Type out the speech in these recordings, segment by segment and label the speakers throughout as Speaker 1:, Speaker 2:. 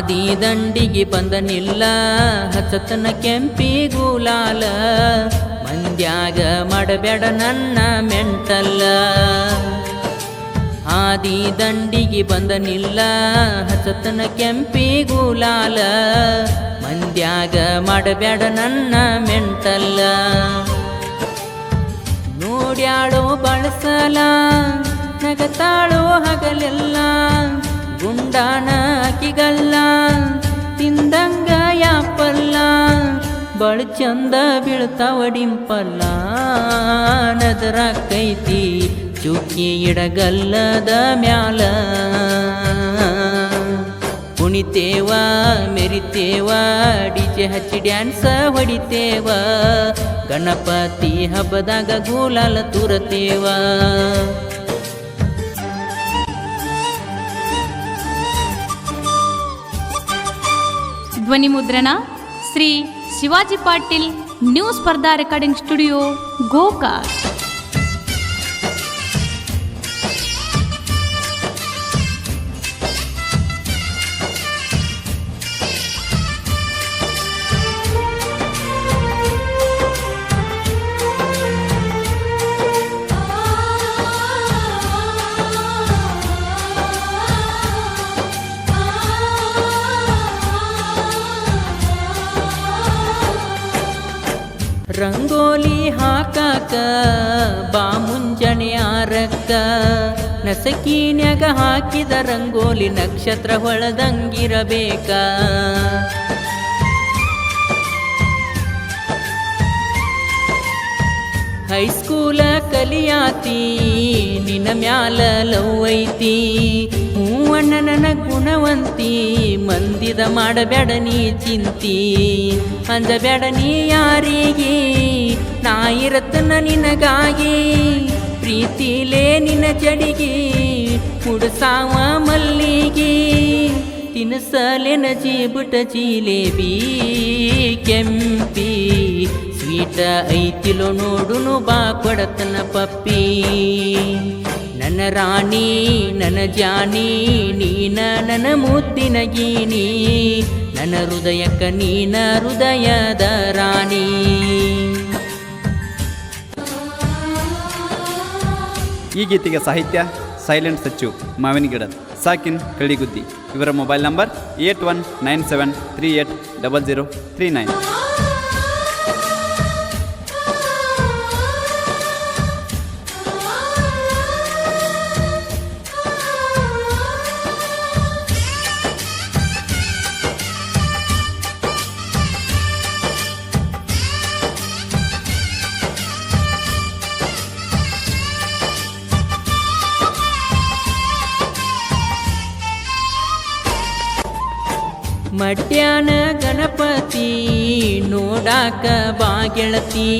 Speaker 1: ಹಾದಿ ದಂಡಿಗೆ ಬಂದನಿಲ್ಲ ಹಚ್ಚತನ ಕೆಂಪಿ ಗುಲಾಲ, ಮಂದ್ಯಾಗ ಮಾಡಬೇಡ ನನ್ನ ಮೆಂಟಲ್ಲ. ಆದಿ ದಂಡಿಗೆ ಬಂದನಿಲ್ಲ ಹಚ್ಚತನ ಕೆಂಪಿ ಗುಲಾಲ, ಮಂದ್ಯಾಗ ಮಾಡಬೇಡ ನನ್ನ ಮೆಂಟಲ್ಲ. ನೋಡ್ಯಾಳೋ ಬಳಸಲ ನಗತಾಳೋ ಹಗಲೆಲ್ಲ ಗುಂಡಾನ ಅಕಿಗಲ್ಲ ತಿಂದಂಗ ಯಾಪಲ್ಲ ಬಳ ಚಂದ ಬೀಳ್ತಾವ ಡಿಂಪಲ್ಲ. ನದರಾಕೈತಿ, ಚುಕ್ಕಿ ಇಡಗಲ್ಲದ ಮ್ಯಾಲ. ಕುಣಿತೇವ, ಮೆರಿತೇವ ಡಿಜೆ ಹಚ್ಚಿ ಡ್ಯಾನ್ಸ ಹೊಡಿತೇವ. ಗಣಪತಿ ಹಬ್ಬದಾಗ ಗೂಲಾಲ ತುರತೇವ.
Speaker 2: ಧ್ವನಿ ಮುದ್ರಣ Shri Shivaji Patil new Spardha recording studio Gokak.
Speaker 1: Rangoli ಹಾಕಾಕ, ಬಾ ಮುಂಜಾನೆ ಆರಕ್ಕ. ನಸಕೀನ್ಯಾಗ ಹಾಕಿದ ರಂಗೋಲಿ ನಕ್ಷತ್ರ ಹೊಳದಂಗಿರಬೇಕ. ಹೈಸ್ಕೂಲ ಕಲಿಯಾತಿ, ನಿನ್ನ ಮ್ಯಾಲ ಲವ್ ಐತಿ. ನನ್ನ ಗುಣವಂತಿ, ಮಂದಿದ ಮಾಡಬೇಡ ನೀ ಚಿಂತಿ. ಅಂಜಬೇಡ ನೀ ಯಾರಿಗೆ ನಾ ಇರತ್ತನ ನಿನಗಾಗಿ. ಪ್ರೀತಿಲೇ ನಿನ್ನ ಜಡಿಗೆ ಕುಡಸಾವ ಮಲ್ಲಿಗೆ. ತಿನ್ಸಲೆನ ಜೀಬುಟ ಜೀಲೇಬಿ ಕೆಂಪಿ. ಸ್ವೀಟ ಐತಿಲೋ ನೋಡುನು ಬಾ ಕೊಡತನ ಪಪ್ಪಿ. ನನ್ನ ರಾಣಿ ನನ್ನ ಜಾನಿ, ನೀನ ನನ್ನ ಮುದ್ದಿನ ಗೀನಿ. ನನ್ನ ಹೃದಯಕ್ಕ ನೀನ ಹೃದಯದ ರಾಣಿ.
Speaker 3: ಈ ಗೀತೆಗೆ ಸಾಹಿತ್ಯ, ಸೈಲೆಂಟ್ ಸಚ್ಚು, ಮಾವಿನ ಗಿಡ, ಸಾಕಿನ್ ಕಳಿಗುದ್ದಿ ಇವರ mobile number eight one nine seven three eight double zero three nine.
Speaker 1: ಮಡ್ಯಾನ Ganapati ನೋಡಾಕ ಬಾಗೆಳತಿ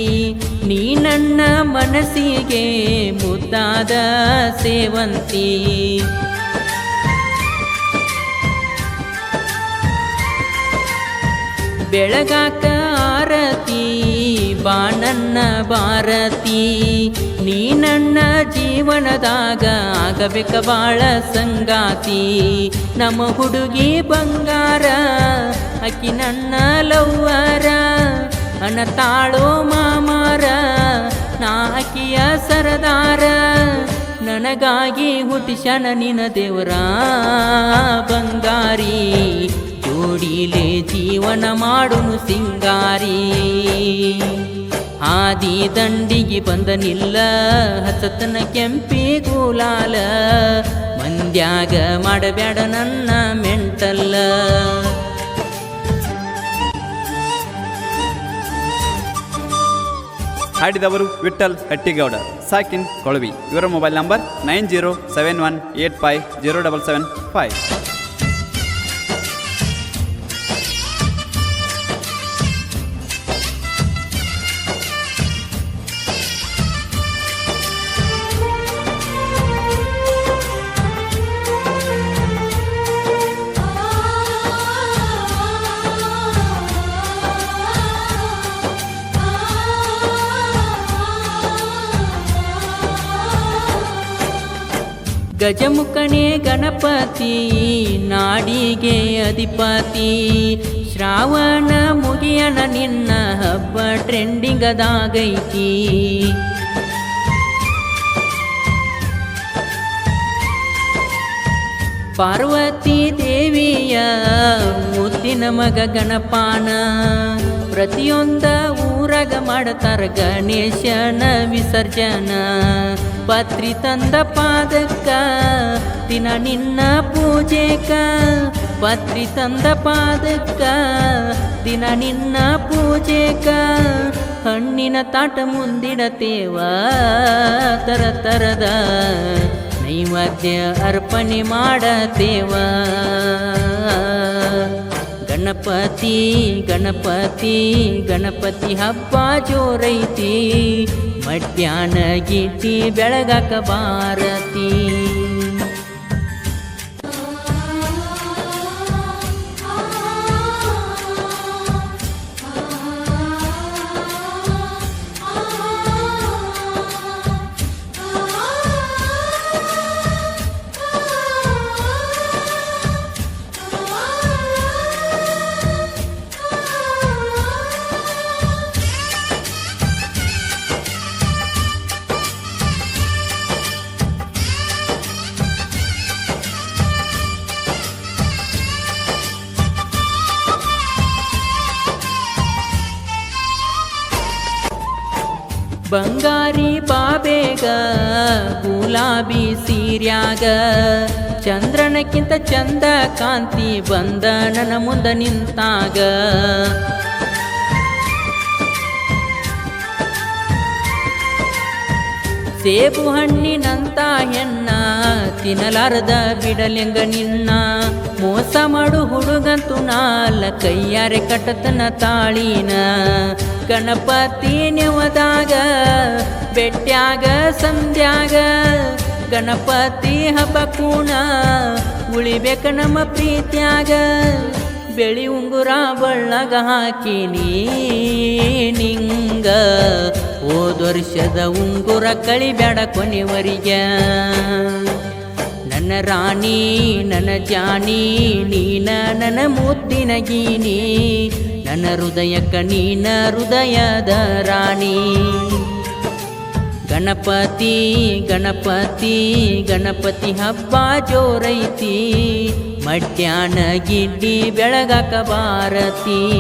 Speaker 1: ನೀ ನನ್ನ ಮನಸ್ಸಿಗೆ ಮುದ್ದಾದ ಸೇವಂತಿ. ಬೆಳಗಾಕ ಆರತಿ ಬಾ ನನ್ನ ಭಾರತಿ, ನೀ ನನ್ನ ಜೀವನದಾಗ ಆಗಬೇಕ ಬಾಳ ಸಂಗಾತಿ. ನಮ್ಮ ಹುಡುಗಿ ಬಂಗಾರ ಅಕ್ಕಿ ನನ್ನ ಲವ್ವರ ಅನತಾಳೋ ಮಾಮಾರ, ನಾ ಅಕ್ಕಿಯ ಸರದಾರ. ನನಗಾಗಿ ಹುಟ್ಟಿಶನ ನಿನ ದೇವರ ಬಂಗಾರಿ. ಜೋಡಿಲೆ ಜೀವನ ಮಾಡುನು ಸಿಂಗಾರಿ. ಆದಿ ದಂಡಿಗೆ ಬಂದ ನಿಲ್ಲ, ಹಸತನ ಕೆಂಪಿ ಗುಲಾಲ. ಮಂದ್ಯಾಗ ಮಾಡಬೇಡ ನನ್ನ ಮೆಂಟಲ್ಲ.
Speaker 3: ಹಾಡಿದವರು ವಿಠಲ್ ಹಟ್ಟಿಗೌಡ, ಸಾಕಿನ್ ಕೊಳವಿ. ಇವರ mobile number nine zero seven one eight five zero double seven five.
Speaker 1: ಗಜಮುಖನೇ Ganapati, ನಾಡಿಗೆ ಅಧಿಪತಿ. ಶ್ರಾವಣ ಮುಗಿಯನ ನಿನ್ನ ಹಬ್ಬ ಟ್ರೆಂಡಿಂಗ್ ಅದಾಗೈತಿ ಪಾರ್ವತಿ ದೇವಿಯ ಮುದ್ದಿನ ಮಗ ಗಣಪಾನ. ಪ್ರತಿಯೊಂದ ಊರಾಗ ಮಾಡತಾರ ಗಣೇಶನ ವಿಸರ್ಜನ. ಪತ್ರಿ ತಂದ ಪಾದಕ್ಕ, ದಿನ ನಿನ್ನ ಪೂಜೆಕ. ಪತ್ರಿ ತಂದ ಪಾದಕ್ಕ, ದಿನ ನಿನ್ನ ಪೂಜೆಕ. ಹಣ್ಣಿನ ತಾಟ ಮುಂದಿಡತೇವ, ತರ ತರದ ನೈವೇದ್ಯ ಅರ್ಪಣೆ ಮಾಡತೇವ. ಗಣಪತಿ ಗಣಪತಿ ಗಣಪತಿ ಹಬ್ಬ ಜೋರೈತಿ. ಮಧ್ಯಾಹ್ನ ಗೀತಿ ಬೆಳಗಾಕ ಬಾರತಿ ಬಂಗಾರಿ ಬಾಬೇಗ ಗುಲಾಬಿ ಸೀರ್ಯಾಗ. ಚಂದ್ರನಕ್ಕಿಂತ ಚಂದ ಕಾಂತಿ ಬಂದ ನನ್ನ ಮುಂದ ನಿಂತಾಗ. ಸೇಬು ಹಣ್ಣಿನಂತ ಹೆಣ್ಣ, ತಿನ್ನಲಾರದ ಬಿಡಲೆಂಗ ನಿನ್ನ. ಮೋಸ ಮಾಡು ಹುಡುಗಂತು ನಾಲ, ಕೈಯಾರೆ ಕಟ್ಟತನ ತಾಳಿನ. ಗಣಪತಿ ನೆವದಾಗ ಬೆಟ್ಟ್ಯಾಗ ಸಂಧ್ಯಾಗ, ಗಣಪತಿ ಹಬ್ಬ ಕೂಣ ಉಳಿಬೇಕ ನಮ್ಮ ಪ್ರೀತ್ಯಾಗ ಬೆಳಿ ಉಂಗುರ ಬಳ್ಳಗ ಹಾಕಿನಿ ನಿಂಗ. ಹೋದ ವರ್ಷದ ಉಂಗುರ ಕಳಿಬೇಡ ಕೊನೆವರಿಗೆ. ನನ್ನ ರಾಣಿ, ನನ್ನ ಜಾನಿ ನೀನ ನನ್ನ ಮೂತಿನ ಗೀನಿ. ನನ್ನ ಹೃದಯ ನೀನ ಹೃದಯದ ರಾಣಿ. ಗಣಪತಿ ಗಣಪತಿ ಗಣಪತಿ ಹಬ್ಬ ಜೋರೈತಿ. ಮಧ್ಯಾಹ್ನ ಗಿಡ್ಡಿ ಬೆಳಗಕ ಬಾರತಿ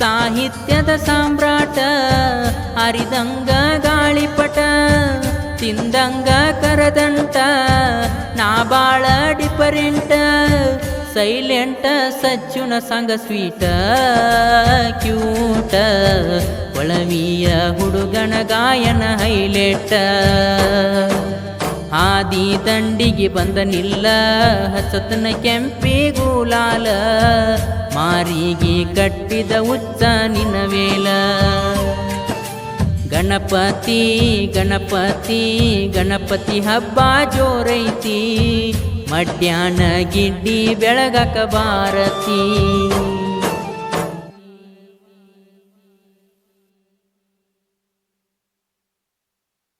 Speaker 1: ಸಾಹಿತ್ಯದ ಸಾಮ್ರಾಟ ಹರಿದಂಗ ಗಾಳಿಪಟ, ತಿಂದಂಗ ಕರದಂಟ, ನಾ ಬಾಳ ಡಿಫರೆಂಟ ಸೈಲೆಂಟ ಸಜ್ಜುನ ಸಂಗ ಸ್ವೀಟ ಕ್ಯೂಟ ಒಳವಿಯ ಹುಡುಗನ ಗಾಯನ ಹೈಲೆಟ ಆದಿ ದಂಡಿಗೆ ಬಂದ ನಿಲ್ಲ, ಹಸತನ ಕೆಂಪಿ ಗುಲಾಲ ಮಾರಿಗೆ ಕಟ್ಟಿದ ಉತ್ತ ನಿನ್ನ ವೇಲ ಗಣಪತಿ ಗಣಪತಿ ಗಣಪತಿ ಹಬ್ಬ ಜೋರೈತಿ. ಮಧ್ಯಾಹ್ನ ಗಿಡ್ಡಿ ಬೆಳಗಕ ಬಾರತಿ